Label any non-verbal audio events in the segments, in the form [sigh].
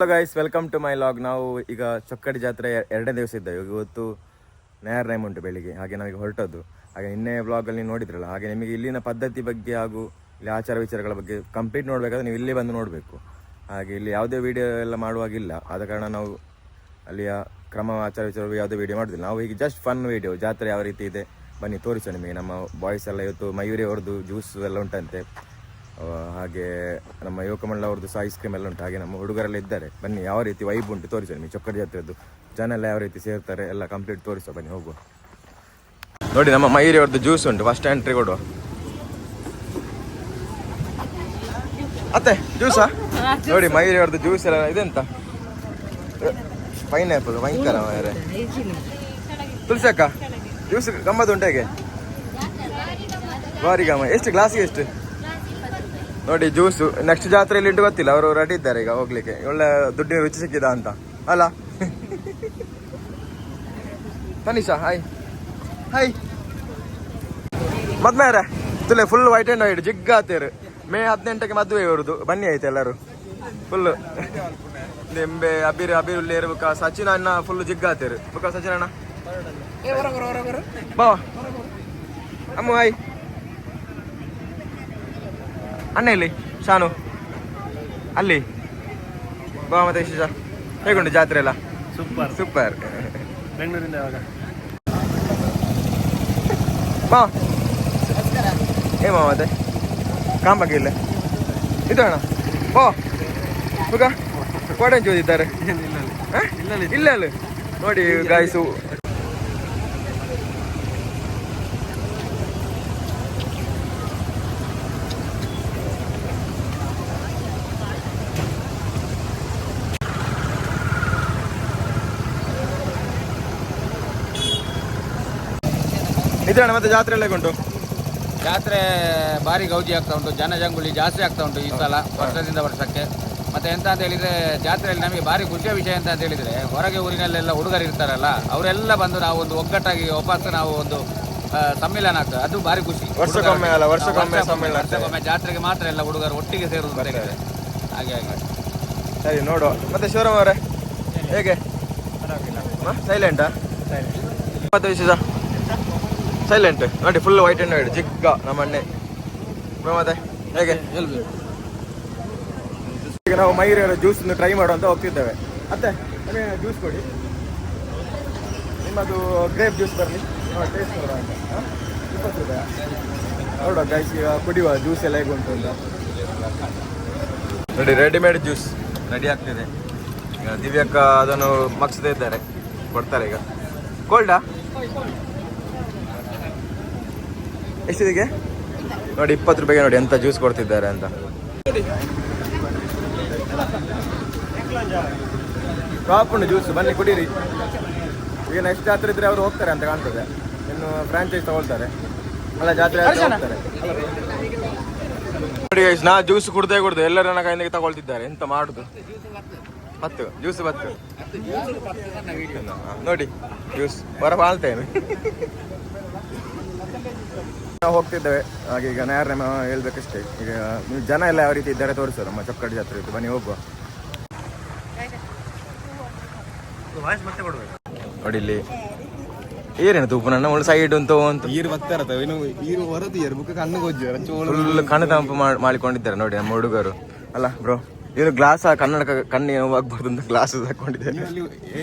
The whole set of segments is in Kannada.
Hello guys welcome to my vlog ನಾವು ಈಗ ಚೊಕ್ಕಡಿ ಜಾತ್ರೆ ಎರಡನೇ ದಿವಸ ಇದ್ದೇವೆ ಇವತ್ತು ನೇರ ಟೈಮ್ ಉಂಟು ಬೆಳಿಗ್ಗೆ. ಹಾಗೆ ನಮಗೆ ಹೊರಟದ್ದು. ಹಾಗೆ ನಿನ್ನೆ ವ್ಲಾಗಲ್ಲಿ ನೋಡಿದ್ರಲ್ಲ. ಹಾಗೆ ನಿಮಗೆ ಇಲ್ಲಿನ ಪದ್ಧತಿ ಬಗ್ಗೆ ಹಾಗೂ ಇಲ್ಲಿ ಆಚಾರ ವಿಚಾರಗಳ ಬಗ್ಗೆ ಕಂಪ್ಲೀಟ್ ನೋಡಬೇಕಾದ್ರೆ ನೀವು ಇಲ್ಲಿ ಬಂದು ನೋಡಬೇಕು. ಹಾಗೆ ಇಲ್ಲಿ ಯಾವುದೇ ವಿಡಿಯೋ ಎಲ್ಲ ಮಾಡುವಾಗಿಲ್ಲ ಆದ ಕಾರಣ ನಾವು ಅಲ್ಲಿಯ ಕ್ರಮ ಆಚಾರ ವಿಚಾರ ಯಾವುದೇ ವೀಡಿಯೋ ಮಾಡೋದಿಲ್ಲ. ನಾವು ಈಗ ಜಸ್ಟ್ ಫನ್ ವೀಡಿಯೋ ಜಾತ್ರೆ ಯಾವ ರೀತಿ ಇದೆ? ಬನ್ನಿ, ತೋರಿಸೋ ನಿಮಗೆ. ನಮ್ಮ ಬಾಯ್ಸ್ ಎಲ್ಲ ಇವತ್ತು ಮಯೂರಿ ಅವ್ರದ್ದು ಜ್ಯೂಸ್ ಎಲ್ಲ ಉಂಟಂತೆ. ಹಾಗೆ ನಮ್ಮ ಯುವಕಮಂಡಲ ಅವ್ರದ್ದು ಸಹ ಐಸ್ ಕ್ರೀಮ್ ಎಲ್ಲ ಉಂಟು. ಹಾಗೆ ನಮ್ಮ ಹುಡುಗರೆಲ್ಲ ಇದ್ದಾರೆ. ಬನ್ನಿ, ಯಾವ ರೀತಿ ವೈಬ್ ಉಂಟು ತೋರಿಸಿ ನಿಮಗೆ ಚೊಕ್ಕ ಜಾತ್ರೆದ್ದು ಜನ ಎಲ್ಲ ಯಾವ ರೀತಿ ಸೇರ್ತಾರೆ, ಎಲ್ಲ ಕಂಪ್ಲೀಟ್ ತೋರಿಸೋ, ಬನ್ನಿ ಹೋಗುವ. ನೋಡಿ, ನಮ್ಮ ಮಯೂರಿ ಅವ್ರದ್ದು ಜ್ಯೂಸ್ ಉಂಟು. ಫಸ್ಟ್ ಎಂಟ್ರಿ ಕೊಡುವ. ಅತ್ತೆ ಜ್ಯೂಸಾ ನೋಡಿ, ಮಯೂರಿ ಅವ್ರದ್ದು ಜ್ಯೂಸ್ ಎಲ್ಲ ಇದೆಂತ? ಪೈನಾಪಲ್ ಭಯಂಕರ ಮಾರೆ ತುಳಸಿ ಅಕ್ಕ ಜ್ಯೂಸ್ ಗಮ್ಮತ್ ಉಂಟು ಹೇಗೆ? ಬಾರಿ ಗಮ್ಮ ಎಷ್ಟು ಗ್ಲಾಸಿಗೆ ಎಷ್ಟು? ನೋಡಿ ಜ್ಯೂಸು ನೆಕ್ಸ್ಟ್ ಜಾತ್ರೆಯಲ್ಲಿ ಇಟ್ಟು ಗೊತ್ತಿಲ್ಲ ಅವರು ರೆಡಿ ಇದ್ದಾರೆ ಈಗ ಹೋಗ್ಲಿಕ್ಕೆ. ಒಳ್ಳೆ ದುಡ್ಡಿನ ರುಚಿ ಸಿಕ್ಕಿದ ಅಂತ. ಅಲ್ಲ? [laughs] ತನಿಷಾ ಹಾಯ್ ಹಾಯ್ ಮದ್ಮೇರೆ ತುಲೆ ಫುಲ್ ವೈಟ್ ಆ್ಯಂಡ್ ವೈಟ್ ಜಿಗ್ಗ ಆತೇರು ಮೇ ಹದಿನೆಂಟಕ್ಕೆ ಮದುವೆ ಇವ್ರದ್ದು. ಬನ್ನಿ ಆಯ್ತು ಎಲ್ಲರೂ. ಫುಲ್ ನಿಂಬೆ ಅಬೀರ್ ಅಬೀರ್ ಉಲ್ಲೇರು ಬುಕ್ಕ ಸಚಿನ್ ಅಣ್ಣ ಫುಲ್ ಜಿಗ್ಗ ಬುಕ ಬುಕ್ಕ ಸಚಿನ್ ಅಣ್ಣ? ಬಾ. ಅಮ್ಮ ಹಾಯ್ ಅಣ್ಣ ಇಲ್ಲಿ ಶಾನು. ಅಲ್ಲಿ. ಬಾ ಮತ್ತೆ ವಿಶೇಷ. ಹೇಗುಂಟು ಜಾತ್ರೆ ಎಲ್ಲ? ಸೂಪರ್. ಸೂಪರ್. ಬೆಂಗಳೂರಿಂದ ಯಾವಾಗ? ಬಾ. ಏ ಮಾ ಮತ್ತೆ? ಕಾಂಬಕ್ಕೆ ಇಲ್ಲ. ಇದು ಅಣ್ಣ. ಬಾ. ಹುಗ ಕೋಡಂಚು ಚೋದಿದ್ದಾರೆ? ಇಲ್ಲ ಅಲ್ಲ ನೋಡಿ ಗಾಯ್ಸು ನಿಜಾಣ ಮತ್ತೆ ಜಾತ್ರೆ ಎಲ್ಲ ಉಂಟು ಜಾತ್ರೆ ಭಾರಿ ಗೌಜಿ ಆಗ್ತಾ ಉಂಟು ಜನಜಂಗುಳಿ ಜಾಸ್ತಿ ಆಗ್ತಾ ಉಂಟು ಈ ಸಲ ವರ್ಷದಿಂದ ವರ್ಷಕ್ಕೆ. ಮತ್ತೆ ಎಂತ ಅಂತ ಹೇಳಿದ್ರೆ ಜಾತ್ರೆಯಲ್ಲಿ ನಮಗೆ ಭಾರಿ ಖುಷಿಯ ವಿಷಯ ಅಂತ ಅಂತ ಹೇಳಿದ್ರೆ ಹೊರಗೆ ಊರಿನಲ್ಲೆಲ್ಲ ಹುಡುಗರು ಇರ್ತಾರಲ್ಲ ಅವರೆಲ್ಲ ಬಂದು ನಾವು ಒಂದು ಒಗ್ಗಟ್ಟಾಗಿ ವಾಪಸ್ ನಾವು ಒಂದು ಸಮ್ಮೇಳನ ಸಮ್ಮಿಲನ ಆಗ್ತದೆ. ಅದು ಭಾರಿ ಖುಷಿ. ವರ್ಷಕ್ಕೊಮ್ಮೆ ಅಲ್ಲ, ವರ್ಷಕ್ಕೊಮ್ಮೆ ವರ್ಷಕ್ಕೊಮ್ಮೆ, ಜಾತ್ರೆಗೆ ಮಾತ್ರ ಎಲ್ಲ ಹುಡುಗರು ಒಟ್ಟಿಗೆ ಸೇರುದು ಅಂತ ಹಾಗೆ ಹಾಗೆ. ಸರಿ ನೋಡುವ. ಮತ್ತೆ ಶಿವರಾಮ್ ಅವರೇ ಹೇಗೆ? ಸೈಲೆಂಟಾ ಮತ್ತೆ ವಿಶೇಷ? ಸೈಲೆಂಟ್ ನೋಡಿ ಫುಲ್ ವೈಟ್ ಅಂಡ್ ವೈಟ್ ಚಿಕ್ಕ ನಮ್ಮ ಅಣ್ಣೆ ಮತ್ತೆ ಹೇಗೆ? ಈಗ ನಾವು ಮೈರ ಜ್ಯೂಸ್ ಟ್ರೈ ಮಾಡುವಂತ ಹೋಗ್ತಿದ್ದೇವೆ. ಮತ್ತೆ ಜ್ಯೂಸ್ ಕೊಡಿ. ನಿಮ್ಮದು ಗ್ರೇಪ್ ಜ್ಯೂಸ್ ಬರಲಿ ಟೇಸ್ಟ್ ನೋಡುವ ಅಂತ. ಹ? ಇಪ್ಪತ್ತು ರೂಪಾಯ. ನೋಡುವ ಗೈಸ್ ಈಗ ಕುಡಿಯುವ ಜ್ಯೂಸ್ ಎಲ್ಲ ಹೇಗೆ ಉಂಟು ಅಂತ. ನೋಡಿ ರೆಡಿಮೇಡ್ ಜ್ಯೂಸ್ ರೆಡಿ ಆಗ್ತಿದೆ. ಈಗ ದಿವ್ಯಕ್ಕ ಅದನ್ನು ಮಗ್ಸದೇ ಇದ್ದಾರೆ. ಕೊಡ್ತಾರೆ ಈಗ. ಕೋಲ್ಡಾ ಎಷ್ಟಿದಿಗೆ ನೋಡಿ ಇಪ್ಪತ್ತು ರೂಪಾಯಿಗೆ ನೋಡಿ ಎಂತ ಜ್ಯೂಸ್ ಕೊಡ್ತಿದ್ದಾರೆ ಅಂತ. ಟಾಪ್ ಉಂಟು ಜ್ಯೂಸ್ ಬನ್ನಿ ಕುಡೀರಿ. ಈಗ ನೆಕ್ಸ್ಟ್ ಜಾತ್ರೆ ಇದ್ರೆ ಅವರು ಹೋಗ್ತಾರೆ ಅಂತ ಕಾಣ್ತದೆ. ಇನ್ನು ಫ್ರಾಂಚೈಸ್ ತಗೊಳ್ತಾರೆ. ಅಲ್ಲ ಜಾತ್ರೆ ಹೋಗ್ತಾರೆ. ನೋಡಿ ನಾ ಜ್ಯೂಸ್ ಕುಡ್ದೇ ಕುಡ್ದು ಎಲ್ಲರೂ ನನ್ನ ಕೈಯಿಂದ ತಗೊಳ್ತಿದ್ದಾರೆ. ಎಂತ ಮಾಡುದು? ಹತ್ತು ಜ್ಯೂಸ್ ಬತ್ತು. ನೋಡಿ ಜ್ಯೂಸ್ ಬರ ಬಾಳ್ತೇನೆ ನಾವು ಹೋಗ್ತಿದ್ದೇವೆ. ಹಾಗೆ ಈಗ ನಾರ ಹೇಳ್ಬೇಕಷ್ಟೇ. ಈಗ ನೀವು ಜನ ಎಲ್ಲ ಯಾವ ರೀತಿ ಇದ್ದಾರೆ ತೋರಿಸು ನಮ್ಮ ಚೊಕ್ಕಡಿ ಜಾತ್ರೆ ಇತ್ತು ಬನ್ನಿ ಹೋಗುವ. ನೋಡಿ ಇಲ್ಲಿ. ಏನೇನು ತೂಪು? ನನ್ನ ಒಳ್ಳೆ ಸೈಡ್ ಅಂತ ಅಂತ. ಈರು ಬರ್ತಾರತ ಇನ್ನು ಈರು ಹೊರತು ಏರು ಬುಕ್ಕ ಕಣ್ಣು ಗೊಜ್ಜು ಫುಲ್ ಕಣ್ಣು ತಂಪು ಮಾಡ್- ಮಾಡಿಕೊಂಡಿದ್ದಾರೆ ನೋಡಿ ನಮ್ಮ ಹುಡುಗರು. ಅಲ್ಲ ಬ್ರೋ ಇವರು ಗ್ಲಾಸ್ ಕನ್ನಡ ಕಣ್ಣು ಆಗ್ಬಾರ್ದು ಅಂತ ಗ್ಲಾಸ್ ಹಾಕೊಂಡಿದ್ದಾರೆ.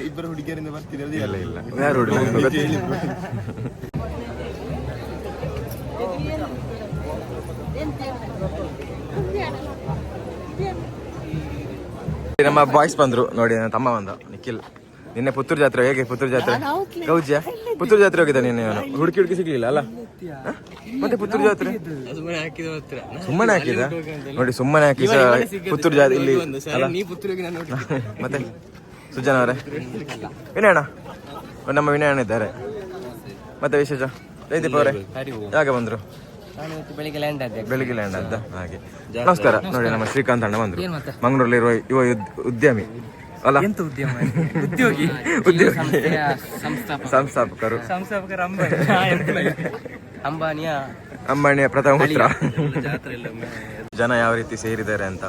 ಇಬ್ಬರು ಹುಡುಗಿಯರಿಂದ ಬರ್ತಿದ್ದಾರೆ? ಇಲ್ಲ ಇಲ್ಲ. ಯಾರು ಹುಡುಗರು ನಮ್ಮ ಬಾಯ್ಸ್ ಬಂದ್ರು. ನೋಡಿ ನನ್ನ ತಮ್ಮ ಬಂದ ನಿಖಿಲ್. ನಿನ್ನೆ ಪುತ್ತೂರು ಜಾತ್ರೆ ಹೇಗೆ ಪುತ್ತೂರು ಜಾತ್ರೆ? ಗೌಜ್ಯ ಪುತ್ತೂರು ಜಾತ್ರೆ ಹೋಗಿದ್ದ ನಿನ್ನೆ ಅವನು ಹುಡುಕಿ ಹುಡುಕಿ ಸಿಗ್ಲಿಲ್ಲ ಅಲ್ಲ? ಮತ್ತೆ ಪುತ್ತೂರು ಜಾತ್ರೆ? ಸುಮ್ಮನೆ ಹಾಕಿದ ನೋಡಿ ಸುಮ್ಮನೆ ಹಾಕಿದ ಪುತ್ತೂರು ಜಾತ್ರೆ ಇಲ್ಲಿ. ಅಲ್ಲ? [laughs] ಮತ್ತೆ? ಸುಜನ ಅವರೇ? ವಿನಯ ಅಣ್ಣ ನಮ್ಮ ವಿನಯ ಅಣ್ಣ ಇದ್ದಾರೆ. ಮತ್ತೆ ವಿಶೇಷ? ಜಯದೀಪ್ ಅವರೇ? ಯಾಕೆ ಬಂದ್ರು? ಬೆಳಿಗ್ಗೆ ಲ್ಯಾಂಡ್ ಆದ ಹಾಗೆ. ನಮಸ್ಕಾರ. ನೋಡಿ ನಮ್ಮ ಶ್ರೀಕಾಂತ್ ಅಣ್ಣ ಬಂದ್ರು. ಮಂಗಳೂರಲ್ಲಿರುವ ಯುವ ಉದ್ಯಮಿ. ಅಲ್ಲ? ಎಂತ ಉದ್ಯಮ ಉದ್ಯೋಗಿ. [laughs] ಉದ್ಯೋಗಿ. ಸಂಸ್ಥಾಪಕರು. ಸಂಸ್ಥಾಪಕರು ಅಂಬಾನಿಯ ಅಂಬಾನಿಯ ಅಂಬಾಣಿಯ ಪ್ರಥಮ ಪುತ್ರ. ಜನ ಯಾವ ರೀತಿ ಸೇರಿದ್ದಾರೆ ಅಂತ.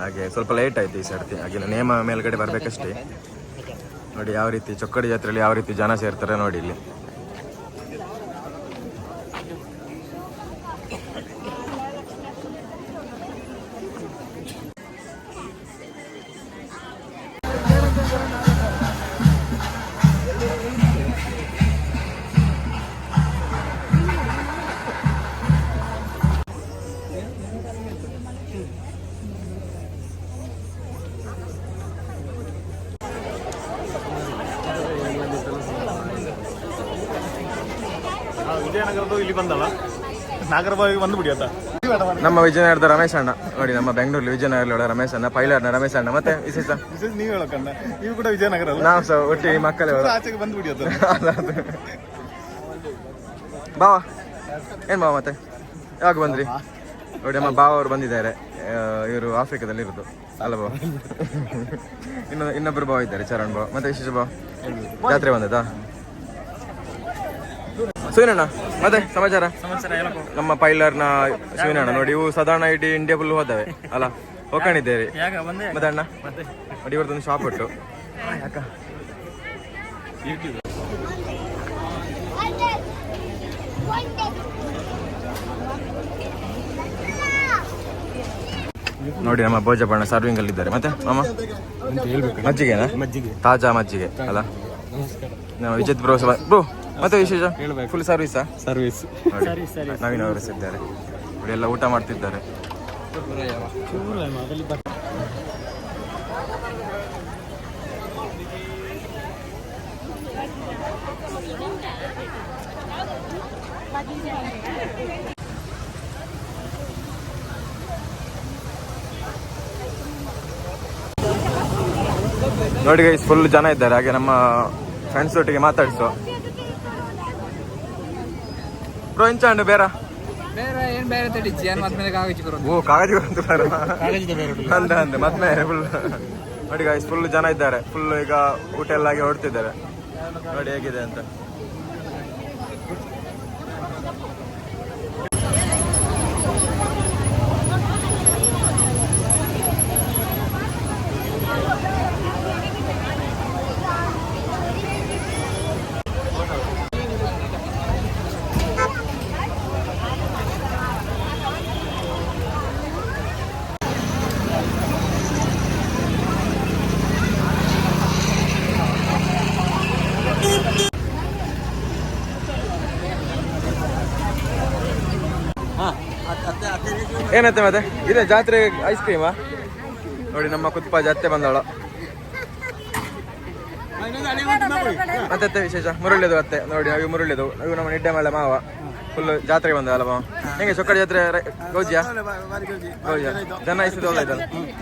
ಹಾಗೆ ಸ್ವಲ್ಪ ಲೇಟ್ ಆಯ್ತು ಈ ಸರ್ತಿ. ಹಾಗೆ ನೇಮ ಮೇಲ್ಗಡೆ ಬರ್ಬೇಕಷ್ಟೇ. ನೋಡಿ ಯಾವ ರೀತಿ ಚೊಕ್ಕಡಿ ಜಾತ್ರೆಯಲ್ಲಿ ಯಾವ ರೀತಿ ಜನ ಸೇರ್ತಾರೆ ನೋಡಿ ಇಲ್ಲಿ. ಆತ ನಮ್ಮ ವಿಜಯನಗರದ ರಮೇಶ್ ಅಣ್ಣ. ನೋಡಿ ನಮ್ಮ ಬೆಂಗಳೂರಲ್ಲಿ ವಿಜಯನಗರ ರಮೇಶ್ ಅಣ್ಣ ಪೈಲರ್ನ ರಮೇಶ್ ಅಣ್ಣ ಮತ್ತೆ ವಿಶೇಷ? ವಿಶೇಷ ನೀವು ಹೇಳಕ್ಕಣ್ಣ ನೀವು ಕೂಡ ವಿಜಯನಗರ ನಾವು ಸಹ ಒಟ್ಟಿಗೆ ಮಕ್ಕಳೇ ಆಚೆಗೆ ಬಾವ ಏನ್ ಬಾವ ಮತ್ತೆ? ಯಾವಾಗ ಬಂದ್ರಿ? ನೋಡಿ ನಮ್ಮ ಬಾವ ಅವರು ಬಂದಿದ್ದಾರೆ. ಇವರು ಆಫ್ರಿಕಾದಲ್ಲಿ ಇರೋದು. ಅಲ್ಲ ಬಾವ. [laughs] ಇನ್ನು ಇನ್ನೊಬ್ಬರು ಬಾವ ಇದ್ದಾರೆ ಚರಣ್ ಬಾವ. ಮತ್ತೆ ವಿಶೇಷ ಬಾವ? ಜಾತ್ರೆ ಬಂದದಾ? ಸುವಿನಣ್ಣ ಮತ್ತೆ ಸಮಾಚಾರ? ನಮ್ಮ ಪೈಲರ್ ನಮ್ಮ ಪೈಲರ್ನ ಶಿವನಣ್ಣ ನೋಡಿ ಇವು ಸಾಧಾರಣ ಇಡೀ ಇಂಡಿಯಾ ಫುಲ್ ಹೋದವೆ. ಅಲ್ಲ ಹೋಗಿದ್ದೇವೆ ಮತ್ತೆ ಅಣ್ಣ? ಮತ್ತೆ? ನೋಡಿ ಇವ್ರದ್ದೊಂದು ಶಾಪ್ ಉಂಟು. ಯಾಕ? ನೋಡಿ ನಮ್ಮ ಭೋಜಪಣ್ಣ ಸರ್ವಿಂಗ್ ಅಲ್ಲಿ ಇದ್ದಾರೆ. ಮತ್ತೆ ಮಾಮ? ಮಜ್ಜಿಗೆನಾ? ಮಜ್ಜಿಗೆ. ತಾಜಾ ಮಜ್ಜಿಗೆ ಅಲ್ಲ? ವಿಜಿತ್ ಬ್ರೋ ಬ್ರೋ ಮತ್ತೆ ವಿಶೇಷ? ಫುಲ್ ಸರ್ವಿಸ್ ಸರ್ವಿಸ್ ನವೀನ್ ಅವರು ಇದ್ದಾರೆ ಇವರೆಲ್ಲ ಎಲ್ಲ ಊಟ ಮಾಡ್ತಿದ್ದಾರೆ. ನೋಡಿ ಗೈಸ್ ಫುಲ್ ಜನ ಇದ್ದಾರೆ. ಹಾಗೆ ನಮ್ಮ ಫ್ರೆಂಡ್ಸ್ ಒಟ್ಟಿಗೆ ಮಾತಾಡಿಸುವ ಬ್ರೋ ಇಂಚಾಂಡು ಬೇರ? ಬೇರೆ ಏನ್ ಬೇರೆ ತಡಿಚ್ಚಿ ಏನ್ ಮತ್ತೆ ಮೇಲೆ ಕಾಗಜಿ ಕೊರೋದು ಓ ಕಾಗಜಿ ಅಂತಾರೆ ಅಂದೆ ಅಂದೆ ಮತ್ತೆ ಫುಲ್ ನೋಡಿ ಗಾಯ್ಸ್ ಫುಲ್ ಜನ ಇದ್ದಾರೆ. ಫುಲ್ ಈಗ ಊಟ ಎಲ್ಲ ಆಗಿ ಹೊಡ್ತಿದ್ದಾರೆ ನೋಡಿ ಹೇಗಿದೆ ಅಂತ. ಏನತ್ತೆ ಮತ್ತೆ? ಇದೆ ಜಾತ್ರೆ ಐಸ್ ಕ್ರೀಮಾ ನೋಡಿ, ನಮ್ಮ ಕುತ್ಪ ಜಾತ್ರೆ ಬಂದವಳ. ಮತ್ತೆ ವಿಶೇಷ? ಮುರುಳಿದು ಅತ್ತೆ ನೋಡಿ, ಅವು ಮುರುಳಿದು ಇವು ನಮ್ಮ ನಿಡ್ಡೆ ಮಳೆ ಮಾವ. ಫುಲ್ ಜಾತ್ರೆಗೆ ಬಂದವಲ್ಲ ಮಾವ ಹೆಂಗೆ ಸೊಕ್ಕ ಜಾತ್ರೆ ಗೌಜಿಯಾ? ಗೌಜಿಯಾ? ಜನ ಐಸ್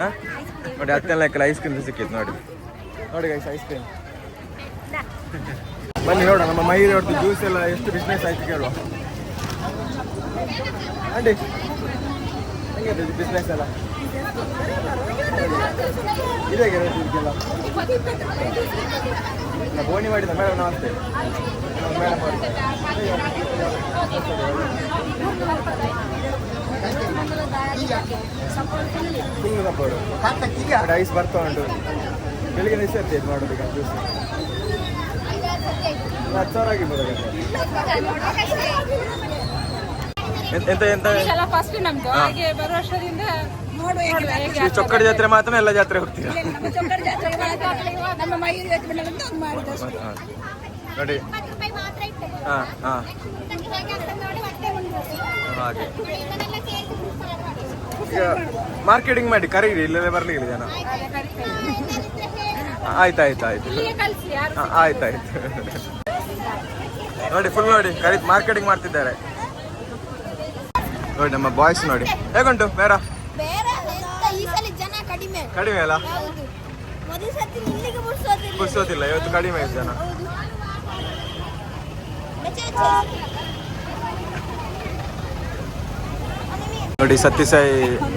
ಹಾ? ನೋಡಿ ಅತ್ತೆ ಲೆಕ್ಕಲ್ಲ ಐಸ್ ಕ್ರೀಮ್ ಸಿಕ್ಕಿತ್ತು ನೋಡಿ. ನೋಡಿ ಐಸ್ ಕ್ರೀಮ್ ಬನ್ನಿ ನೋಡ ನಮ್ಮ ಮೈ ಜ್ಯೂಸ್ ಎಲ್ಲ ಎಷ್ಟು ಬಿಸ್ನೆಸ್ ಆಯ್ತು ಕೇಳುವ. ಅಂಡಿ ಹೆಂಗಿದೆ ಬಿಸ್ನೆಸ್ ಎಲ್ಲ ಇದೆ ಇದಕ್ಕೆಲ್ಲ. ಬೋಣಿ ಮಾಡಿದ, ಮೇಡಮ್ ನಮಸ್ತೆ. ಮೇಡಮ್ ಸಪೋರ್ಟ್ ಐಸ್ ಬರ್ತಾ ಉಂಟು. ಬೆಳಿಗ್ಗೆ ನಿಲ್ಸಿರ್ತಿ ಇದು ಮಾಡೋದು ಈಗ ಜ್ಯೂಸ್ ಹತ್ತು ಸಾವಿರ ಆಗಿರ್ಬೋದು ಎಂತ ಎಂತ ಎಂತ? ಇದೆಲ್ಲ ಫಸ್ಟ್ ನಮ್ದು. ಹಾಗೆ ಬರುವ ವರ್ಷದಿಂದ ಈ ಚೊಕ್ಕಡಿ ಜಾತ್ರೆ ಮಾತ್ರ ಎಲ್ಲ ಜಾತ್ರೆ ಹೋಗ್ತೀವಿ. ನೋಡಿ. ಹಾ ಹಾ. ಹಾಗೆ ಈಗ ಮಾರ್ಕೆಟಿಂಗ್ ಮಾಡಿ ಕರೀರಿ ಇಲ್ಲೇ ಬರ್ಲಿಲ್ಲ ಜನ. ಆಯ್ತು ಆಯ್ತು ಆಯ್ತು ಇಲ್ಲಿಗೆ ಕಳ್ಸಿ ಯಾರು ಹಾ, ಆಯ್ತು ಆಯ್ತು. ನೋಡಿ ಫುಲ್ ನೋಡಿ ಕರಿ ಮಾರ್ಕೆಟಿಂಗ್ ಮಾಡ್ತಿದ್ದಾರೆ. ನೋಡಿ ನಮ್ಮ ಬಾಯ್ಸ್ ನೋಡಿ. ಹೇಗುಂಟು? ಬೇರ ಕಡಿಮೆ. ಅಲ್ಲ? ಪುರ್ಸೋದಿಲ್ಲ ಪುರ್ಸೋತಿಲ್ಲ ಇವತ್ತು ಕಡಿಮೆ ಇದೆ ಜನ. ನೋಡಿ ಸತ್ಯಸಾಯಿ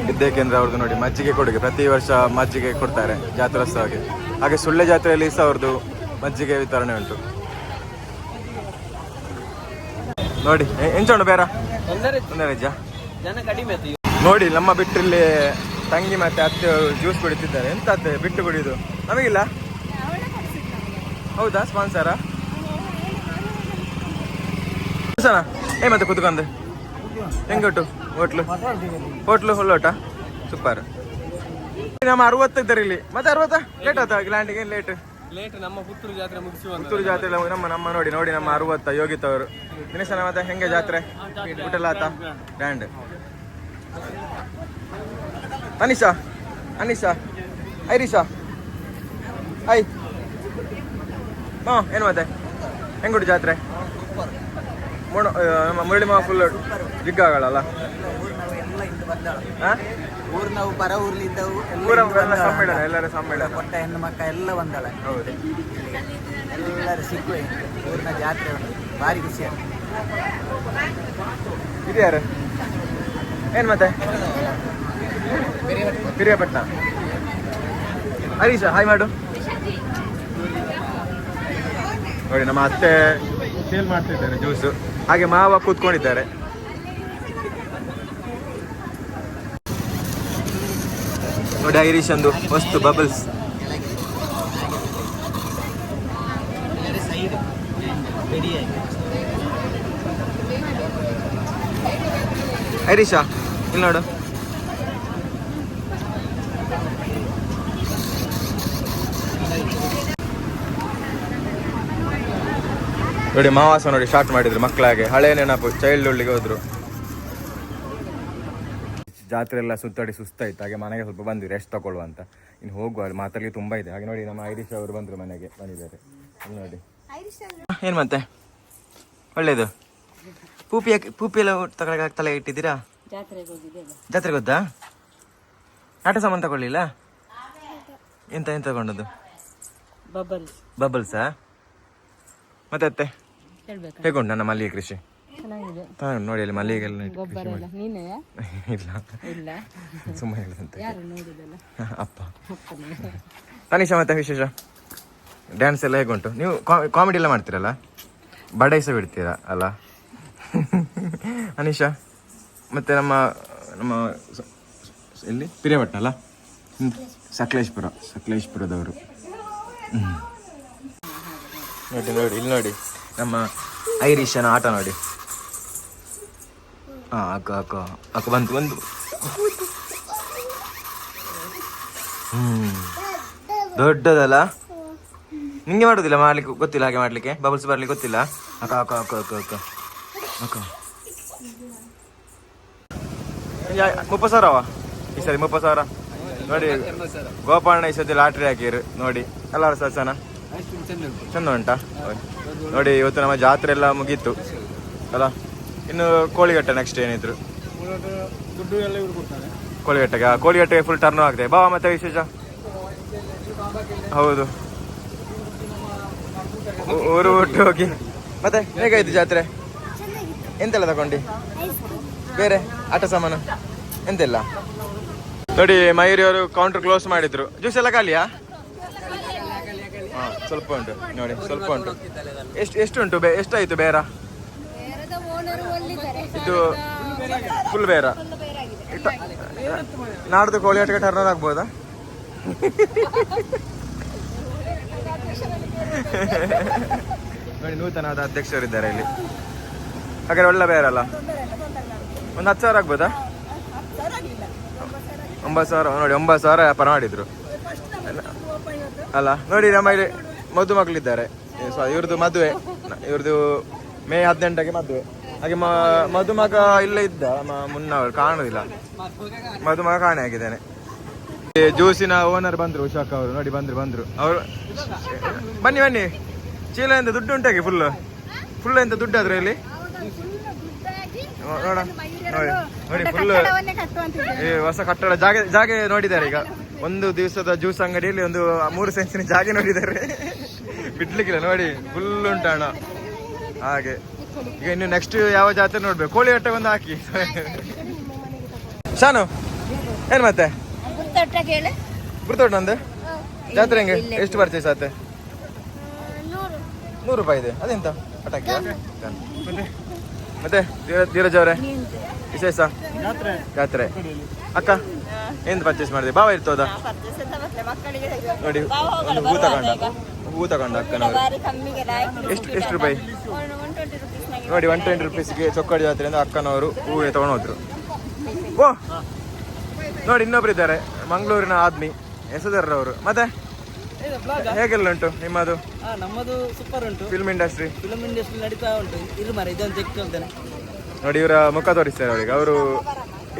ವಿದ್ಯಾಕೇಂದ್ರ ಅವ್ರದ್ದು ನೋಡಿ ಮಜ್ಜಿಗೆ ಕೊಡುಗೆ. ಪ್ರತಿ ವರ್ಷ ಮಜ್ಜಿಗೆ ಕೊಡ್ತಾರೆ ಜಾತ್ರೋತ್ಸವಕ್ಕೆ ಹಾಗೆ ಸುಳ್ಳೆ ಜಾತ್ರೆಯಲ್ಲಿ ಸಹ ಅವ್ರದ್ದು ಮಜ್ಜಿಗೆ ವಿತರಣೆ ಉಂಟು. ನೋಡಿ ಎಂಚೋಣ ಬೇರ ಒಂದೇ ಉಂಟು ನೋಡಿ ನಮ್ಮ ಬಿಟ್ಟರಲ್ಲಿ ತಂಗಿ ಮತ್ತೆ ಅತ್ತೆ ಜ್ಯೂಸ್ ಕುಡಿತಿದ್ದಾರೆ. ಎಂತ ಅತ್ತೆ ಬಿಟ್ಟು ಕುಡಿಯುದು ನಮಗಿಲ್ಲ? ಹೌದಾ ಸ್ಪಾನ್ಸರ ಏ ಮತ್ತೆ ಕುತ್ಕೊಂಡೆ. ಹೆಂಗೊಟ್ಟು? ಹೋಟ್ಲು? ಹೋಟ್ಲು ಹೊಲ್ಲೋಟ ಸೂಪರ್. ನಮ್ಮ ಅರವತ್ತಿದ್ದಾರೆ ಇಲ್ಲಿ. ಮತ್ತೆ ಅರವತ್ತ? ಲೇಟ್ ಆಯ್ತಾ? ಗ್ಲ್ಯಾಂಡಿಗೆ ಲೇಟ್ ಲೇಟ್ ನಮ್ಮ ಪುತ್ತೂರು ಜಾತ್ರೆ ಮುಗಿಸಿ ಪುತ್ತೂರು ಜಾತ್ರೆ ನಮ್ಮ ನಮ್ಮ ನೋಡಿ ನೋಡಿ ನಮ್ಮ ಅರವತ್ತ ಯೋಗಿತ್ ಅವರು ದಿನೇಶನ ಮತ್ತೆ ಹೆಂಗೆ ಜಾತ್ರೆ? ಊಟ ಆತ ಗ್ರ್ಯಾಂಡ್ ಅನಿಶಾ ಅನಿಶಾ ಐರಿಶಾ ಐ ಹಾಂ ಏನು ಮತ್ತೆ ಹೆಂಗುಂಟು ಜಾತ್ರೆ? ಮುಣ ನಮ್ಮ ಮುರಳಿ ಮಾವ ಫುಲ್ ಜಿಗ್ಗಾಗಳಲ್ಲ ಹಾ? ಊರ್ನವು ಪರ ಊರ್ಲಿದ್ದವು ಊರ ಎಲ್ಲ ಸಮ್ಮೇಳನ ಎಲ್ಲರ ಸಮ್ಮೇಳನ. ಕೊಟ್ಟ ಹೆಣ್ಣು ಮಕ್ಕ ಎಲ್ಲ ಬಂದಳ ಹೌದು. ಎಲ್ಲರೂ ಸಿಕ್ಕುವೆ ಊರಿನ ಜಾತ್ರೆ ಭಾರಿ ಖುಷಿ ಇದು ಯಾರು? ಏನ್ ಮತ್ತೆ? ಪಿರಿಯಾಪಟ್ನ ಹರೀಶ ಹಾಯ್ ಮಾಡು. ನೋಡಿ ನಮ್ಮ ಅತ್ತೆ ಸೇಲ್ ಮಾಡ್ತಿದ್ದಾರೆ ಜ್ಯೂಸು ಹಾಗೆ ಮಾವ ಕೂತ್ಕೊಂಡಿದ್ದಾರೆ. ನೋಡಿ ಹರೀಶ್ ಒಂದು ವಸ್ತು ಬಬಲ್ಸ್ ಹರೀಶಾ ಇಲ್ಲಿ ನೋಡು. ನೋಡಿ ಮಾವಾಸ ನೋಡಿ ಸ್ಟಾರ್ಟ್ ಮಾಡಿದ್ರು ಮಕ್ಕಳಾಗೆ. ಹಳೆ ನೆನಪು ಚೈಲ್ಡ್ ಹುಡ್ಲಿಗೆ ಹೋದ್ರು. ಜಾತ್ರೆ ಎಲ್ಲ ಸುತ್ತಾಡಿ ಸುಸ್ತಾಯ್ತು. ಹಾಗೆ ಮನೆಗೆ ಸ್ವಲ್ಪ ಬಂದ್ವಿ. ರೆಸ್ಟ್ ತಗೊಳ್ಳುವ ಅಂತ. ಇನ್ನು ಹೋಗುವ. ಅಲ್ಲಿ ಮಾತಲ್ಲಿ ತುಂಬ ಇದೆ. ಹಾಗೆ ನೋಡಿ ನಮ್ಮ ಐರಿಶ್ ಅವರು ಬಂದರು ಮನೆಗೆ, ಬಂದಿದ್ದಾರೆ. ನೋಡಿ. ಏನು ಮತ್ತೆ? ಒಳ್ಳೇದು. ಪೂಪಿ ಪೂಪಿ ಎಲ್ಲ ತಗೊಳಕ್ಕೆ ತಲೆ ಇಟ್ಟಿದ್ದೀರಾ? ಜಾತ್ರೆಗೆ ಗೊತ್ತಾ ಆಟ ಸಾಮಾನು ತಗೊಳ್ಳಿಲ್ಲ? ಎಂತ ಎಂತ ತಗೊಂಡದ್ದು? ಬಬಲ್ಸ್ ಬಬಲ್ಸಾ ಮತ್ತೆ ಅತ್ತೆ? ಹೇಳ್ಬೇಕಾ? ಹೇಗುಂಟು ನನ್ನ ಮಲ್ಲಿಗೆ ಕೃಷಿ? ಚೆನ್ನಾಗಿದೆ. ನೋಡಿ ಅಲ್ಲಿ ಮಲ್ಲಿಗೆಲ್ಲ ಇಟ್ಟು ಕೃಷಿ ಗೊಬ್ಬರ ಎಲ್ಲ ನೀನೇ? [laughs] ಇಲ್ಲ. ಇಲ್ಲ. ಸುಮ್ಮನೆ ಹೇಳಿದಂತೆ. ಯಾರು ನೋಡುದಲ್ಲ? [laughs] ಅಪ್ಪ. ತನಿಷಾ ಮತ್ತೆ ವಿಶೇಷ? ಡ್ಯಾನ್ಸ್ ಎಲ್ಲ ಹೇಗುಂಟು? ನೀವು ಕಾಮಿಡಿ ಎಲ್ಲ ಮಾಡ್ತೀರಲ್ಲ? ಬಡಾಯಿಸ ಬಿಡ್ತೀರಾ ಅಲ್ಲ? [laughs] ಅನಿಶಾ ಮತ್ತೆ ನಮ್ಮ ನಮ್ಮ ಎಲ್ಲಿ? ಪಿರಿಯಾಪಟ್ಟಣ ಅಲ್ಲ. ಸಕಲೇಶ್ಪುರ ಸಕಲೇಶ್ಪುರದವರು. ನೋಡಿ ನೋಡಿ ಇಲ್ಲಿ ನೋಡಿ. ನಮ್ಮ ಐರಿಷನ ಆಟ ನೋಡಿ. ಹಾ ಅಕ್ಕ ಅಕ್ಕ ಅಕ್ಕ ಬಂತು ಬಂದು ಹ್ಮ್. ದೊಡ್ಡದಲ್ಲ? ನಿಂಗೆ ಮಾಡೋದಿಲ್ಲ ಮಾಡ್ಲಿಕ್ಕೆ ಗೊತ್ತಿಲ್ಲ ಹಾಗೆ ಮಾಡ್ಲಿಕ್ಕೆ? ಬಬಲ್ಸ್ ಬರ್ಲಿಕ್ಕೆ ಗೊತ್ತಿಲ್ಲ? ಅಕ್ಕ ಅಕ್ಕ ಅಕ್ಕ ಅಕ್ಕ ಅಕ್ಕ. ಅಕ್ಕ. ಮುಪ್ಪ ಸಾವಿರವ? ಈ ಸರಿ ಮುಪ್ಪ ನೋಡಿ, ಗೋಪಾಲಣ್ಣ ಈ ಸತಿ ಲಾಟ್ರಿ ಹಾಕಿರು ನೋಡಿ, ಎಲ್ಲರೂ ಸಸನ ಚಂದ ಉಂಟಾ? ನೋಡಿ, ಇವತ್ತು ನಮ್ಮ ಜಾತ್ರೆ ಎಲ್ಲ ಮುಗೀತು. ಅಲ್ಲ, ಇನ್ನು ಕೋಳಿಗಟ್ಟೆ ನೆಕ್ಸ್ಟ್ ಏನಿದ್ರು? ಕೋಳಿಗಟ್ಟೆಗೆ ಕೋಳಿಗಟ್ಟೆಗೆ ಫುಲ್ ಟರ್ನ್ ಆಗ್ತದೆ. ಬಾ ಮತ್ತೆ ವಿಶೇಷ? ಹೌದು. ಊರು ಒಟ್ಟು ಹೋಗಿ. ಮತ್ತೆ, ಹೇಗಾಯ್ತು ಜಾತ್ರೆ? ಎಂತೆಲ್ಲ ತಗೊಂಡಿ? ಬೇರೆ ಆಟ ಸಾಮಾನು? ಎಂತೆಲ್ಲ? ನೋಡಿ ಮಯೂರಿ ಅವರು ಕೌಂಟರ್ ಕ್ಲೋಸ್ ಮಾಡಿದ್ರು. ಜ್ಯೂಸ್ ಎಲ್ಲ ಖಾಲಿಯಾ? ಹಾ, ಸ್ವಲ್ಪ ಉಂಟು. ನೋಡಿ, ಸ್ವಲ್ಪ ಉಂಟು. ಎಷ್ಟು ಎಷ್ಟು ಉಂಟು ಬೇ, ಎಷ್ಟಾಯ್ತು ಬೇರ? ಇದು ಫುಲ್ ಬೇರ. ನಾಡ್ದು ಕೋಳಿ ಆಟಕ್ಕೆ ಟರ್ನರ್ ಆಗ್ಬೋದಾ? ನೋಡಿ ನೂತನಾದ ಅಧ್ಯಕ್ಷರಿದ್ದಾರೆ ಇಲ್ಲಿ. ಹಾಗಾದ್ರೆ ಒಳ್ಳೆ ಬೇರಲ್ಲ ಒಂದು ಹತ್ತು ಸಾವಿರ ಆಗ್ಬೋದಾ? ಒಂಬತ್ತು ಸಾವಿರ ನೋಡಿ ಒಂಬತ್ತು ಸಾವಿರ ವ್ಯಾಪಾರ ಮಾಡಿದ್ರು. ಅಲ್ಲ ನೋಡಿ ನಮ್ಮ ಇಲ್ಲಿ ಮದ್ದು ಮಕ್ಕಳಿದ್ದಾರೆ. ಇವ್ರದ್ದು ಮದುವೆ. ಇವ್ರದ್ದು ಮೇ ಹದಿನೆಂಟಕ್ಕೆ ಮದುವೆ. ಹಾಗೆ ಮ- ಮದುಮಗ ಇಲ್ಲೇ ಇದ್ದ ಮುನ್ನ ಅವರು ಕಾಣುದಿಲ್ಲ. ಮದುಮಗ ಕಾಣೆ ಆಗಿದ್ದಾನೆ. ಜ್ಯೂಸಿನ ಓನರ್ ಬಂದ್ರು ಉಷಾಕ್ ಅವರು. ನೋಡಿ ಬಂದ್ರು ಬಂದ್ರು. ಅವರು ಬನ್ನಿ ಬನ್ನಿ. ಚೀಲ ಎಂತ ದುಡ್ಡು ಉಂಟಾಗಿ ಫುಲ್ ಫುಲ್ ಎಂತ ದುಡ್ಡು ಆದ್ರೆ ಇಲ್ಲಿ? ನೋಡ ನೋಡಿ ಫುಲ್ ಈ ಹೊಸ ಕಟ್ಟಡ. ಜಾಗ ಜಾಗ ನೋಡಿದ್ದಾರೆ ಈಗ. ಒಂದು ದಿವಸದ ಜ್ಯೂಸ್ ಅಂಗಡಿಯಲ್ಲಿ ಒಂದು ಮೂರು ಸೆನ್ಸಿನ ಜಾಗ ನೋಡಿದ್ದಾರೆ. ಬಿಡ್ಲಿಕ್ಕಿಲ್ಲ ನೋಡಿ ಫುಲ್ ಉಂಟಣ್ಣ ಹಾಗೆ. ಈಗ ಇನ್ನು ನೆಕ್ಸ್ಟ್ ಯಾವ ಜಾತ್ರೆ ನೋಡ್ಬೇಕು? ಕೋಳಿ ಹೊಟ್ಟೆ ಒಂದು ಹಾಕಿ. ಶಾನು ಏನ್ ಮತ್ತೆ? ಒಂದು ಗುರ್ತೋಟ್ ನಂದು? ಜಾತ್ರೆ ಹೆಂಗೆ? ಎಷ್ಟು ಪರ್ಚೇಸ್ ಆತೆ ನೂರು. ನೂರು ರೂಪಾಯಿ ಇದೆ. ಅದೆಂತ? ಪಟಾಕಿ ಮತ್ತೆ ಮತ್ತೆ ಧೀರ- ಧೀರಜ್ ಅವರೇ? ವಿಶೇಷ? ಜಾತ್ರೆ ಅಕ್ಕ ಎಂತ ಪರ್ಚೇಸ್ ಮಾಡಿದೆ ಬಾವ ಇರ್ತದ? ಪರ್ಚೇಸ್ ಅಂತ ಮತ್ತೆ ಮಕ್ಕಳಿಗೆ ನೋಡಿ ಒಂದು ಹೂ ತಗೊಂಡ ಹೂ ತಗೊಂಡ ಅಕ್ಕನವರು. ಎಷ್ಟು ಎಷ್ಟು ರೂಪಾಯಿ? ಒನ್ ಟ್ವೆಂಟಿ ರುಪೀಸ್ ನೋಡಿ ಒನ್ ಟ್ವೆಂಟಿ ರುಪೀಸ್ಗೆ ಚೊಕ್ಕಡಿ ಜಾತ್ರೆಯಿಂದ ಅಕ್ಕನವರು ಹೂವೆ ತಗೊಂಡು ಹೋದ್ರು ಓ! ನೋಡಿ ಇನ್ನೊಬ್ರು ಇದ್ದಾರೆ ಮಂಗಳೂರಿನ ಆದ್ಮಿ ಅವರು ಮತ್ತೆ? ಹೇಗೆಲ್ಲ ಉಂಟು ನಿಮ್ಮದು? ನಮ್ಮದು ಸೂಪರ್ ಉಂಟು. ಫಿಲ್ಮ್ ಇಂಡಸ್ಟ್ರಿ ಫಿಲ್ಮ್ ಇಂಡಸ್ಟ್ರಿ ನಡೀತಾ ಉಂಟು. ಇರು ಮರ ಇದೊಂದು ಚೆಕ್ ಹೇಳ್ತೇನೆ ನೋಡಿ ಇವರ ಮುಖ ತೋರಿಸ್ತಾರೆ ಅವರಿಗೆ. ಅವರು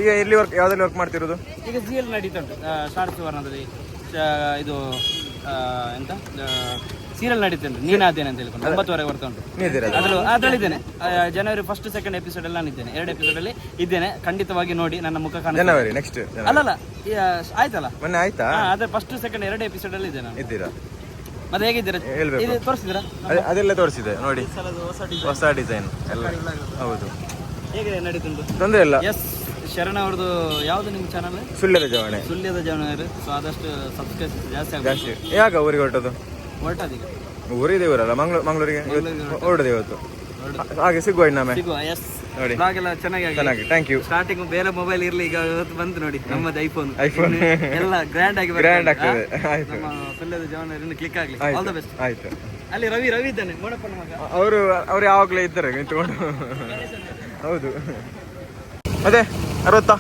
ಈಗ ಎಲ್ಲಿ ವರ್ಕ್ ಯಾವ್ದ್ರಲ್ಲಿ ವರ್ಕ್ ಮಾಡ್ತಿರೋದು? ಈಗ ಜಿ ಎಲ್ ನಡೀತಾ ಉಂಟು. ಸ್ಟಾರ್ ಸುವರ್ಣದಲ್ಲಿ ಇದು ಎಂತ? ಸೀರಿಯಲ್ ನಡೀತೇನೆ ನೀನಾದೇನೆ ಅಂತ ಹೇಳ್ಕೊಂಡು ಒಂಬತ್ತುವರೆಗೆ ಬರ್ತಾ ಉಂಟು. ಅದ್ರಲ್ಲಿ ಅದ್ರಲ್ಲಿದ್ದೇನೆ. ಆ, ಜನವರಿ ಫಸ್ಟ್ ಸೆಕೆಂಡ್ ಎಪಿಸೋಡ್ ಅಲ್ಲಿ ನಾನಿದ್ದೇನೆ. ಎರಡು ಎಪಿಸೋಡ್ ಅಲ್ಲಿ ಇದ್ದೇನೆ. ಖಂಡಿತವಾಗಿ ನೋಡಿ ನನ್ನ ಮುಖ ಕಾಣ ಜನವರಿ ನೆಕ್ಸ್ಟ್ ಅಲ್ಲಲ್ಲ ಈ, ಆ, ಆಯ್ತಲ್ಲ? ಮೊನ್ನೆ ಆಯ್ತಾ? ಹಾ, ಅದೇ ಫಸ್ಟ್ ಸೆಕೆಂಡ್ ಎರಡು ಎಪಿಸೋಡ್ ಅಲ್ಲಿ ಇದ್ದೇನೆ ನಾನು. ಇದ್ದೀರಾ? ಮತ್ತೆ ಹೇಗಿದ್ದೀರಾ? ಹೇಳ್ಬೇಕು. ಇದು ತೋರಿಸಿದ್ದೀರಾ? ಅದೆ- ಅದೆಲ್ಲ ತೋರಿಸಿದೆ ನೋಡಿ. ಹೊಸ ಡಿಸೈನ್ ಎಲ್ಲ. ಹೌದು. ಹೇಗೆ ನಡೀತುಂಟು? ತೊಂದರೆ ಇಲ್ಲ. ಎಸ್ ಶರಣ ಅವ್ರದ್ದು ಯಾವ್ದು ನಿಮ್ಮ ಚಾನಲ್ ಸುಳ್ಯದ ಜವಣೆ. ಸುಳ್ಯದ ಜನರು ಸೊ ಆದಷ್ಟು ಸಬ್ಸ್ಕ್ರೈಬ್ ಜಾಸ್ತಿ ಆಗಬೇಕು ಜಾಸ್ತಿ. ಊರಿಗೆ ಹೊರಟದು? ಹೊರಟದೀಗ. ಊರಿದೆ ಊರಲ್ಲ ಮಂಗ್ಳೂರ್ ಮಂಗಳೂರಿಗೆ? ಹೊರಡದೆ ಇವತ್ತು. ಹಾಗೆ ಸಿಗುವ ಇನ್ನೊಮ್ಮೆ ಸಿಗುವ ಎಸ್ ನೋಡಿ. ಎಲ್ಲ ಚೆನ್ನಾಗಿ ಆಗಿದೆ. ಚೆನ್ನಾಗಿ. ಥ್ಯಾಂಕ್ ಯು ಸ್ಟಾರ್ಟಿಂಗ್ ಬೇರೆ ಮೊಬೈಲ್ ಇರ್ಲಿ ಈಗ ಇವತ್ತು ಬಂತು ನೋಡಿ ನಮ್ಮದು ಐಫೋನ್ ಐಫೋನ್ ಎಲ್ಲ ಗ್ರ್ಯಾಂಡ್ ಆಗಿ Grand ಬರ್ತದೆ. ಆಗ್ತದೆ. ಆಯ್ತು. ನಮ್ಮ ಸುಳ್ಯದ ಜವನ ಕ್ಲಿಕ್ ಆಗ್ಲಿ. ಆಲ್ ದ ಬೆಸ್ಟ್ ಆಯ್ತು. ಅಲ್ಲಿ ರವಿ ರವಿ ಇದ್ದಾನೆ ಮೋಡಪ್ಪನ ಮಗ. ಅವರು ಅವ್ರು ಯಾವಾಗಲೇ ಇದ್ದಾರೆ ನಿಂತ್ಕೊಂಡು. ಹೌದು. ಅದೇ ಅರವತ್ತಾ?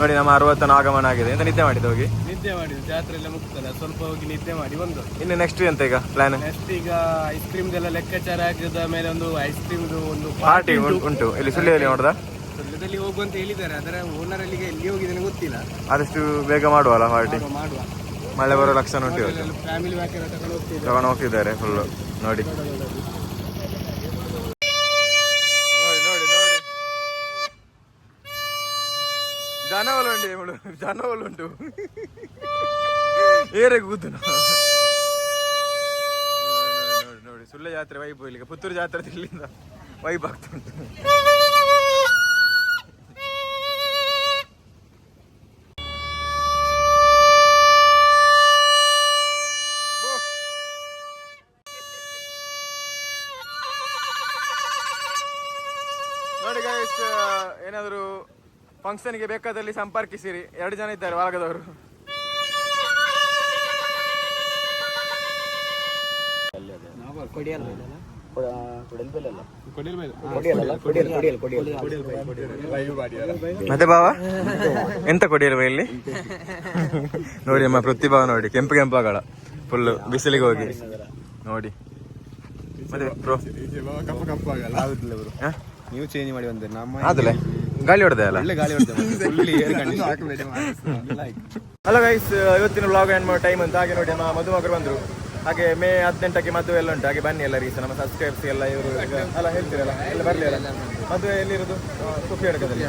ನೋಡಿ ನಮ್ಮ ಅರವತ್ತನ ಆಗಮನ ಆಗಿದೆ. ಅಂತ ನಿದ್ದೆ ಮಾಡಿದ್ದು ಹೋಗಿ? ನಿದ್ದೆ ಮಾಡಿದ್ದು ಜಾತ್ರೆ ಎಲ್ಲ ಮುಗ್ತಲ್ಲ ಸ್ವಲ್ಪ ಹೋಗಿ ನಿದ್ದೆ ಮಾಡಿ ಒಂದು. ಇನ್ನು ನೆಕ್ಸ್ಟ್ ಎಂತ ಈಗ ಪ್ಲಾನ್ ನೆಕ್ಸ್ಟ್ ಈಗ ಐಸ್ ಕ್ರೀಮ್ ಕ್ರೀಮ್ದೆಲ್ಲ ಲೆಕ್ಕಾಚಾರ ಹಾಕಿದ ಮೇಲೆ ಒಂದು ಐಸ್ ಕ್ರೀಮ್ ಒಂದು ಪಾರ್ಟಿ ಉಂಟು ಇಲ್ಲಿ ಸುಳ್ಳಿಯಲ್ಲಿ ನೋಡ್ದ? ಸುಳ್ಳ್ಯದಲ್ಲಿ ಹೋಗು ಅಂತ ಹೇಳಿದ್ದಾರೆ. ಅದರ ಓನರ್ ಅಲ್ಲಿಗೆ ಎಲ್ಲಿ ಹೋಗಿದ್ದೇನೆ ಗೊತ್ತಿಲ್ಲ. ಆದಷ್ಟು ಬೇಗ ಮಾಡುವಲ್ಲ ಪಾರ್ಟಿ ಮಾಡುವ, ಮಾಡುವ. ಮಳೆ ಬರೋ ಲಕ್ಷಣ ಉಂಟು ಫ್ಯಾಮಿಲಿ ಎಲ್ಲ ತಗೊಂಡು ಹೋಗ್ತಿದ್ದೆ ತಗೊಂಡು ಹೋಗ್ತಿದ್ದಾರೆ ಫುಲ್ಲು ನೋಡಿ. ಜನವಲುಂಟು ಇವಳು ಜನವಲುಂಟು ಏರೆ ಕೂತು ನೋಡಿ ನೋಡಿ ನೋಡಿ ಸುಳ್ಳೆ ಜಾತ್ರೆ ವೈಬ್ ಇಲ್ಲಿಗೆ ಪುತ್ತೂರು ಜಾತ್ರೆ ಫಂಕ್ಷನ್ಗೆ ಬೇಕಾದಲ್ಲಿ ಸಂಪರ್ಕಿಸಿರಿ. ಎರಡು ಜನ ಇದ್ದಾರೆ ವಾಗದವರು ಮತ್ತೆ ಬಾವ ಎಂತ ಕೊಡಿಯಲ್ವ ಇಲ್ಲಿ? ನೋಡಿ ನಮ್ಮ ಪ್ರತಿಭಾ ನೋಡಿ ಕೆಂಪು ಕೆಂಪಾಗಳ. ಫುಲ್ ಬಿಸಿಲಿಗೆ ಹೋಗಿ. ನೋಡಿ. ಮತ್ತೆ ಬ್ರೋ ಕಪ್ಪ ಕಪ್ಪ ಆಗಲ್ಲ. ಹಾ? ನೀವು ಚೇಂಜ್ ಮಾಡಿ ಬಂದ್ರೆ. ನಮ್ಮ ಗಾಳಿ ಹೊಡೆದೆ ಅಲ್ಲ? ಒಳ್ಳೆ ಗಾಳಿ ಹಲೋ ಗೈಸ್ ಇವತ್ತಿನ ಬ್ಲಾಗ್ ಎಂಡ್ ಮಾಡೋ ಟೈಮ್ ಅಂತ? ಹಾಗೆ ನೋಡಿ ನಮ್ಮ ಮದುಮಗರು ಬಂದರು. ಹಾಗೆ ಮೇ ಹದಿನೆಂಟಕ್ಕೆ ಮದುವೆ ಎಲ್ಲ ಉಂಟು. ಹಾಗೆ ಬನ್ನಿ ಎಲ್ಲ ಸಹ ನಮ್ಮ ಸಬ್ಸ್ಕ್ರೈಬ್ಸ್ ಎಲ್ಲ ಇವರು ಅಲ್ಲ ಹೇಳ್ತೀರಲ್ಲ? ಎಲ್ಲ ಬರಲಿ ಅಲ್ಲ ಮದುವೆ ಎಲ್ಲಿರೋದು? ಕುಫಿ ಅಡಕದಲ್ಲಿ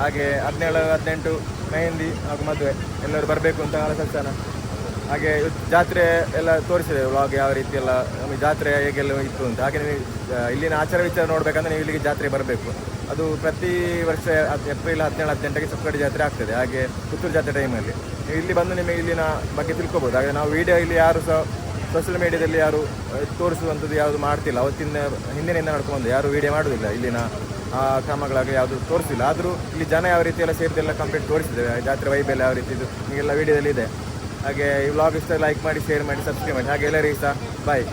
ಹಾಗೆ ಹದಿನೇಳು ಹದಿನೆಂಟು ಮೆಹಂದಿ ಹಾಗೂ ಮದುವೆ. ಎಲ್ಲರೂ ಬರಬೇಕು ಅಂತ ಸತ್ಸನ. ಹಾಗೆ ಇವತ್ತು ಜಾತ್ರೆ ಎಲ್ಲ ತೋರಿಸಿದೆ. ವ್ಲಾಗ್ ಯಾವ ರೀತಿ ಎಲ್ಲ ನಮಗೆ ಜಾತ್ರೆ ಹೇಗೆಲ್ಲ ಇತ್ತು ಅಂತ. ಹಾಗೆ ನೀವು ಇಲ್ಲಿನ ಆಚಾರ ವಿಚಾರ ನೋಡ್ಬೇಕಂದ್ರೆ ನೀವು ಇಲ್ಲಿಗೆ ಜಾತ್ರೆ ಬರಬೇಕು. ಅದು ಪ್ರತಿ ವರ್ಷ ಏಪ್ರಿಲ್ ಹದಿನೇಳು, ಹದಿನೆಂಟಕ್ಕೆ ಸುಕ್ಕಡಿ ಜಾತ್ರೆ ಆಗ್ತದೆ. ಹಾಗೆ ಪುತ್ತೂರು ಜಾತ್ರೆ ಟೈಮಲ್ಲಿ ಇಲ್ಲಿ ಬಂದು ನಿಮಗೆ ಇಲ್ಲಿನ ಬಗ್ಗೆ ತಿಳ್ಕೊಬೋದು. ಹಾಗೆ ನಾವು ವಿಡಿಯೋ ಇಲ್ಲಿ ಯಾರು ಸಹ ಸೋಷಿಯಲ್ ಮೀಡಿಯಾದಲ್ಲಿ ಯಾರು ತೋರಿಸುವಂಥದ್ದು ಯಾವುದು ಮಾಡ್ತಿಲ್ಲ. ಅವತ್ತಿನ ಹಿಂದಿನಿಂದ ನಡ್ಕೊಂಡು ಯಾರು ವಿಡಿಯೋ ಮಾಡೋದಿಲ್ಲ. ಇಲ್ಲಿನ ಆ ಕ್ರಮಗಳಾಗಲಿ ಯಾವುದು ತೋರಿಸಿಲ್ಲ. ಆದರೂ ಇಲ್ಲಿ ಜನ ಯಾವ ರೀತಿ ಎಲ್ಲ ಸೇರಿದೆಲ್ಲ ಕಂಪ್ಲೀಟ್ ತೋರಿಸಿದ್ದೇವೆ. ಜಾತ್ರೆ ವೈಬೆಲ್ಲ ಯಾವ ರೀತಿ ಇದು, ನಿಮಗೆಲ್ಲ ವಿಡಿಯೋದಲ್ಲಿ ಇದೆ. ಹಾಗೆ ಈ ವ್ಲಾಗ್ ಇಷ್ಟ ಲೈಕ್ ಮಾಡಿ ಶೇರ್ ಮಾಡಿ ಸಬ್ಸ್ಕ್ರೈಬ್ ಮಾಡಿ. ಹಾಗೆ ಎಲ್ಲರಿಗೂ ಸಹ ಬಾಯ್